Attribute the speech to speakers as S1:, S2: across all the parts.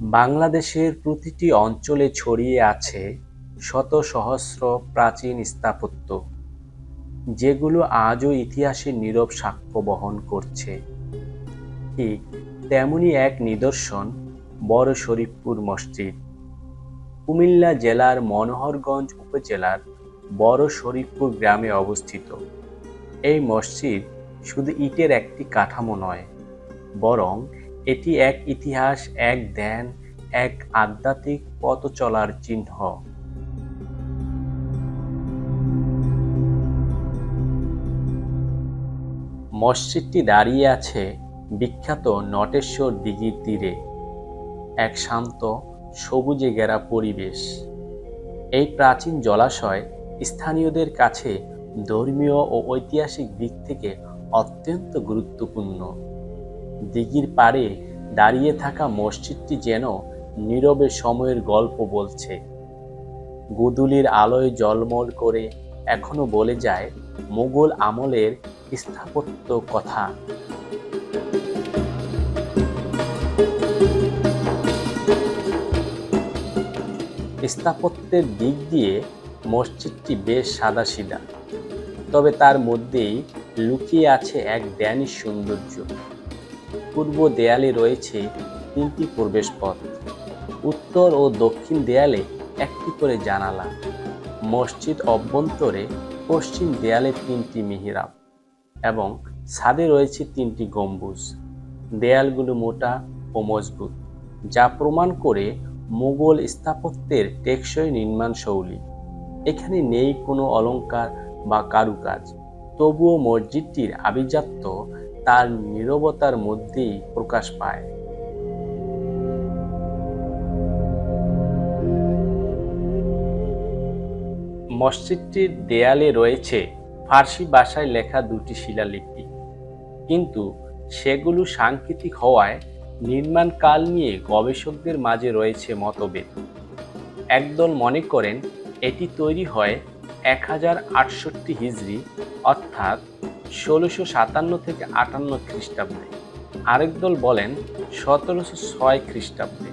S1: বাংলাদেশের প্রতিটি অঞ্চলে ছড়িয়ে আছে শত সহস্র প্রাচীন স্থাপত্য, যেগুলো আজও ইতিহাসের নীরব সাক্ষ্য বহন করছে। ঠিক তেমনই এক নিদর্শন বড় শরীফপুর মসজিদ। কুমিল্লা জেলার মনোহরগঞ্জ উপজেলার বড় শরীফপুর গ্রামে অবস্থিত। এই মসজিদ শুধু ইটের একটি কাঠামো নয়, বরং এটি এক ইতিহাস, এক ধ্যান, এক আধ্যাত্মিক পথ চলার চিহ্ন। মসজিদটি দাঁড়িয়ে আছে বিখ্যাত নটেশ্বর দিঘির তীরে, এক শান্ত, সবুজে ঘেরা পরিবেশ। এই প্রাচীন জলাশয় স্থানীয়দের কাছে ধর্মীয় ও ঐতিহাসিক দিক থেকে অত্যন্ত গুরুত্বপূর্ণ। দিঘির পাড়ে দাঁড়িয়ে থাকা মসজিদটি যেন নীরবে সময়ের গল্প বলছে। গুদুলির আলোয় জলমল করে এখনও বলে যায়, মোগল আমলের স্থাপত্য কথা। স্থাপত্যের দিক দিয়ে মসজিদটি বেশ সাদাসিধা, তবে তার মধ্যেই লুকিয়ে আছে এক ধ্যানী সৌন্দর্য। পূর্ব দেয়ালে রয়েছে তিনটি প্রবেশপথ। উত্তর ও দক্ষিণ দেয়ালে একটি করে জানালা। মসজিদ অভ্যন্তরে পশ্চিম দেয়ালে তিনটি মিহিরাব এবং ছাদে রয়েছে তিনটি গম্বুজ। দেয়ালগুলো মোটা ও মজবুত, যা প্রমাণ করে মুঘল স্থাপত্যের টেকসই নির্মাণ শৈলী। এখানে নেই কোনো অলংকার বা কারুকাজ, তবুও মসজিদটির আভিজাত্য তার নীরবতার মধ্যেই প্রকাশ পায়। মসজিদটির দেয়ালে রয়েছে ফার্সি ভাষায় লেখা দুটি শিলালিপি। কিন্তু সেগুলো সাংকেতিক হওয়ায় নির্মাণ কাল নিয়ে গবেষকদের মাঝে রয়েছে মতভেদ। একদল মনে করেন, এটি তৈরি হয় এক হাজার আটষট্টি হিজড়ি, অর্থাৎ ষোলোশো সাতান্ন থেকে আটান্ন খ্রিস্টাব্দে। আরেক দল বলেন সতেরোশো ছয় খ্রিস্টাব্দে।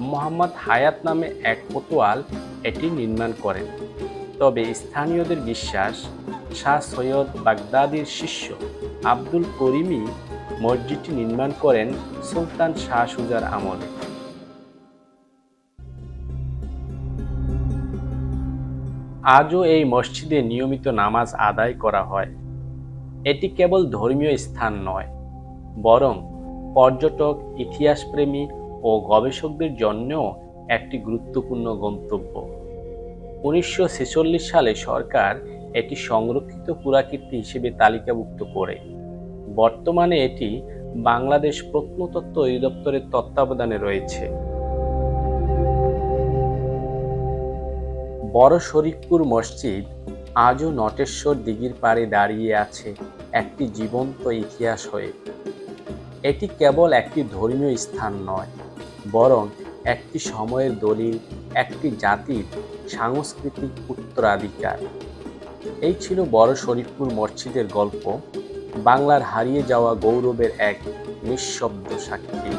S1: মোহাম্মদ হায়াত নামে এক কোতোয়াল এটি নির্মাণ করেন। তবে স্থানীয়দের বিশ্বাস, শাহ সৈয়দ বাগদাদির শিষ্য আব্দুল করিমই মসজিদটি নির্মাণ করেন সুলতান শাহ সুজার আমলে। আজও এই মসজিদে নিয়মিত নামাজ আদায় করা হয়। এটি কেবল ধর্মীয় স্থান নয়, বরং পর্যটক, ইতিহাসপ্রেমী ও গবেষকদের জন্যও একটি গুরুত্বপূর্ণ গন্তব্য। উনিশশো ছেচল্লিশ সালে সরকার এটি সংরক্ষিত পুরাকীর্তি হিসেবে তালিকাভুক্ত করে। বর্তমানে এটি বাংলাদেশ প্রত্নতত্ত্ব অধিদপ্তরের তত্ত্বাবধানে রয়েছে। বড় শরীফপুর মসজিদ আজও নটেশ্বর দিঘির পাড়ে দাঁড়িয়ে আছে। একটি জীবন্ত ইতিহাস হয়ে। এটি কেবল একটি ধর্মীয় স্থান নয়, বরং একটি সময়ের দলিল, একটি জাতির সাংস্কৃতিক উত্তরাধিকার। এই ছিল বড় শরীফপুর মসজিদের গল্প, বাংলার হারিয়ে যাওয়া গৌরবের এক নিঃশব্দ সাক্ষী।